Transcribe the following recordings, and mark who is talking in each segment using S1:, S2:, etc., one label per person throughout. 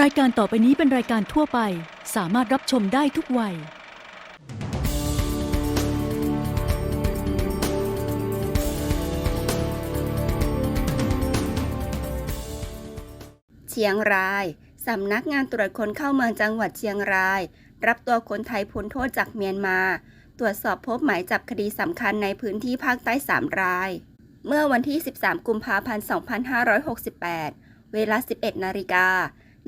S1: รายการต่อไปนี้เป็นรายการทั่วไป สามารถรับชมได้ทุกวัย
S2: เชียงราย สำนักงานตรวจคนเข้าเมืองจังหวัดเชียงราย รับตัวคนไทยพ้นโทษจากเมียนมา ตรวจสอบพบหมายจับคดีสำคัญในพื้นที่ภาคใต้ 3 ราย เมื่อวันที่ 13 กุมภาพันธ์ 2568 เวลา 11 นาฬิกา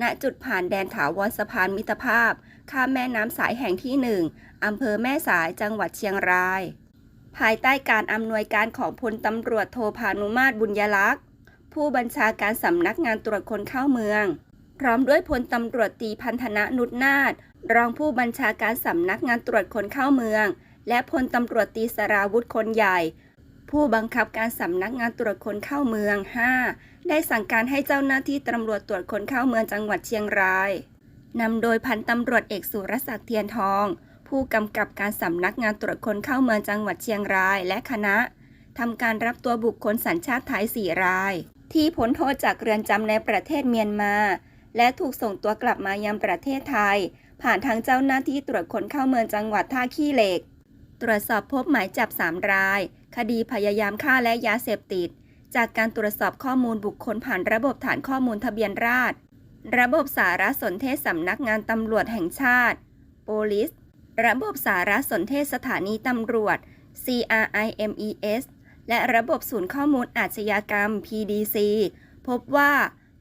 S2: ณจุดผ่านแดนถาวรสะพานมิตรภาพ ข้ามแม่น้ำสายแห่งที่ 1 อำเภอแม่สายจังหวัดเชียงราย ภายใต้การอำนวยการของพลตำรวจโทพานุมาตรบุญยลักษ์ ผู้บัญชาการสำนักงานตรวจคนเข้าเมือง พร้อมด้วยพลตำรวจตีพันธนะนุชนาถรองผู้บัญชาการสำนักงานตรวจคนเข้าเมือง และพลตำรวจตีสราวุธคนใหญ่ ผู้บังคับการสำนักงานตรวจคนเข้าเมือง 5 ได้สั่งการให้เจ้าหน้าที่ตำรวจตรวจคนเข้าเมืองจังหวัดเชียงรายนำโดยพันตำรวจเอกสุรศักดิ์เทียนทอง ผู้กำกับการสำนักงานตรวจคนเข้าเมืองจังหวัดเชียงรายและคณะทำการรับตัวบุคคลสัญชาติไทยสี่ราย ที่พ้นโทษจากเรือนจำในประเทศเมียนมา และถูกส่งตัวกลับมายังประเทศไทย ผ่านทางเจ้าหน้าที่ตรวจคนเข้าเมืองจังหวัดท่าขี้เหล็ก ตรวจสอบพบหมายจับ 3 ราย คดีพยายามฆ่าและยาเสพติด จากการตรวจสอบข้อมูลบุคคลผ่านระบบฐานข้อมูลทะเบียนราษฎรระบบสารสนเทศสำนักงานตำรวจแห่งชาติ Police ระบบสารสนเทศสถานีตำรวจ CRIMES และระบบศูนย์ข้อมูลอาชญากรรม PDC พบว่า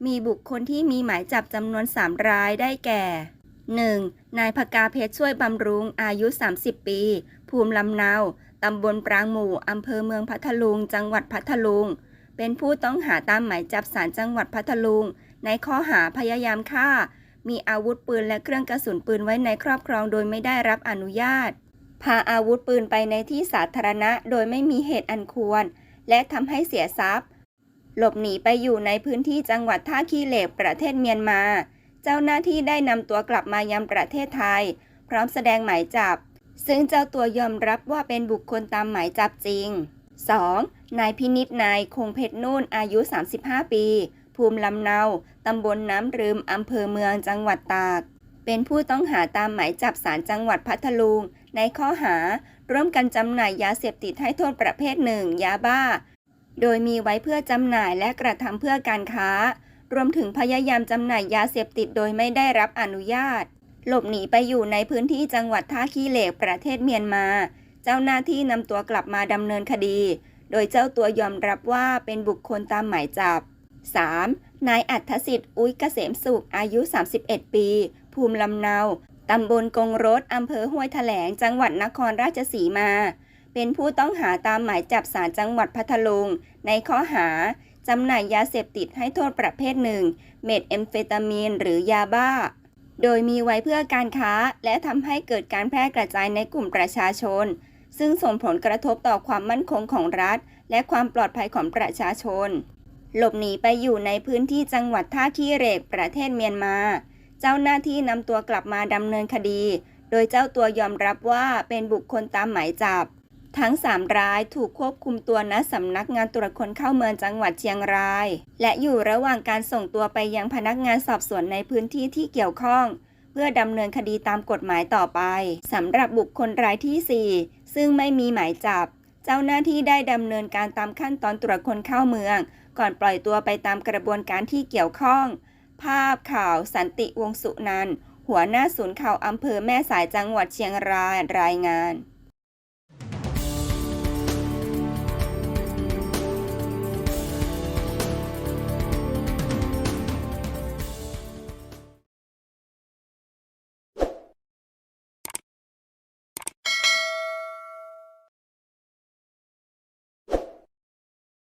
S2: มีบุคคลที่มีหมายจับจำนวน 3 รายได้แก่ 1. นายพกาเพชรช่วยบำรุงอายุ 30 ปี ภูมิลำเนา ตำบลปรางหมู่อำเภอเมืองพัทลุง จังหวัดพัทลุง เป็นผู้ต้องหาตามหมายจับศาลจังหวัดพัทลุง ในข้อหาพยายามฆ่า มีอาวุธปืนและเครื่องกระสุนปืนไว้ในครอบครองโดยไม่ได้รับอนุญาต พาอาวุธปืนไปในที่สาธารณะโดยไม่มีเหตุอันควร และทำให้เสียทรัพย์ หลบหนีไปอยู่ในพื้นที่จังหวัดท่าขี้เหล็กประเทศเมียนมา เจ้าหน้าที่ได้นำตัวกลับมายังประเทศไทย พร้อมแสดงหมายจับ ซึ่งเจ้าตัวยอมรับว่าเป็นบุคคลตามหมายจับจริง 2. นายพินิษนายคงเพชรนุ่นอายุ 35 ปี ภูมิลำเนา ตำบลน้ำรืมอำเภอเมืองจังหวัดตาก เป็นผู้ต้องหาตามหมายจับศาลจังหวัดพัทลุง ในข้อหา ร่วมกันจำหน่ายยาเสพติดให้โทษประเภทหนึ่งยาบ้า โดยมีไว้เพื่อจำหน่ายและกระทำเพื่อการค้า รวมถึงพยายามจำหน่ายยาเสพติดโดยไม่ได้รับอนุญาต หลบหนีไปอยู่ในพื้นที่จังหวัดท่าขี้เหล็กประเทศเมียนมา เจ้าหน้าที่นำตัวกลับมาดำเนินคดี โดยเจ้าตัวยอมรับว่าเป็นบุคคลตามหมายจับ 3. นายอัธสิทธิ์อุ้ยเกษมสุขอายุ 31 ปี ภูมิลำเนา ตำบลกงรถอำเภอห้วยแถลง จังหวัดนครราชสีมา เป็นผู้ต้องหาตามหมายจับศาลจังหวัดพัทลุง ในข้อหาจำหน่ายยาเสพติดให้โทษประเภทหนึ่ง เมทแอมเฟตามีนหรือยาบ้า โดยมีไว้เพื่อการค้า และทำให้เกิดการแพร่กระจายในกลุ่มประชาชน ซึ่งส่งผลกระทบต่อความมั่นคงของรัฐ และความปลอดภัยของประชาชน หลบหนีไปอยู่ในพื้นที่จังหวัดท่าขี้เหล็กประเทศเมียนมา เจ้าหน้าที่นำตัวกลับมาดำเนินคดี โดยเจ้าตัวยอมรับว่าเป็นบุคคลตามหมายจับ ทั้ง 3 รายถูกควบคุมตัวณสำนักงานตรวจคนเข้าเมืองจังหวัดเชียงราย และอยู่ระหว่างการส่งตัวไปยังพนักงานสอบสวนในพื้นที่ที่เกี่ยวข้อง เพื่อดำเนินคดีตามกฎหมายต่อไปสำหรับบุคคลรายที่ 4 ซึ่งไม่มีหมายจับ เจ้าหน้าที่ได้ดำเนินการตามขั้นตอนตรวจคนเข้าเมือง ก่อนปล่อยตัวไปตามกระบวนการที่เกี่ยวข้อง ภาพข่าวสันติวงศ์สุนันหัวหน้าศูนย์ข่าวอำเภอแม่สายจังหวัดเชียงรายรายงาน